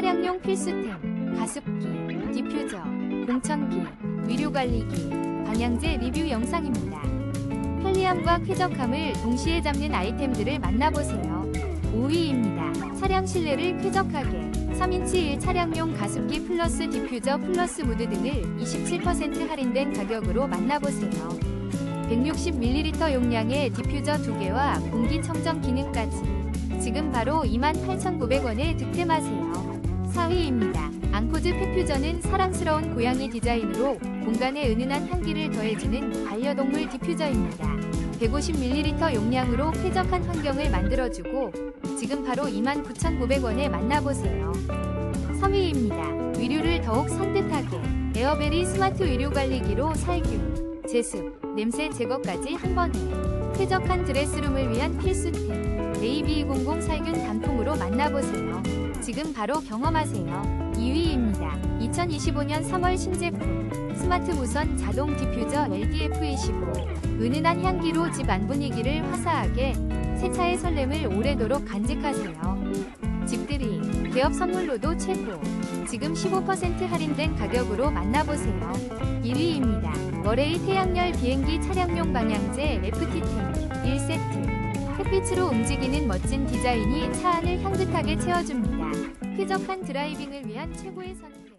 차량용 필수템, 가습기, 디퓨저, 공천기, 위료관리기, 방향제 리뷰 영상입니다. 편리함과 쾌적함을 동시에 잡는 아이템들을 만나보세요. 5위입니다. 차량 실내를 쾌적하게 3인치 1 차량용 가습기 플러스 디퓨저 플러스 무드 등을 27% 할인된 가격으로 만나보세요. 160ml 용량의 디퓨저 2개와 공기청정 기능까지 지금 바로 28,900원에 득템하세요. 4위입니다. 앙코즈 페퓨저는 사랑스러운 고양이 디자인으로 공간에 은은한 향기를 더해주는 반려동물 디퓨저입니다. 150ml 용량으로 쾌적한 환경을 만들어주고 지금 바로 29,900원에 만나보세요. 3위입니다. 위류를 더욱 산뜻하게 에어베리 스마트 위료 관리기로 살균, 제습, 냄새 제거까지 한 번에 쾌적한 드레스룸을 위한 필수템 AB20 살균 단풍으로 만나보세요. 지금 바로 경험하세요. 2위입니다. 2025년 3월 신제품 스마트 무선 자동 디퓨저 LDF25 은은한 향기로 집 안 분위기를 화사하게 세차의 설렘을 오래도록 간직하세요. 집들이 개업 선물로도 최고 지금 15% 할인된 가격으로 만나보세요. 1위입니다. 머레이 태양열 비행기 차량용 방향제 FT10 1세트 햇빛으로 움직이는 멋진 디자인이 차 안을 향긋하게 채워줍니다. 쾌적한 드라이빙을 위한 최고의 선택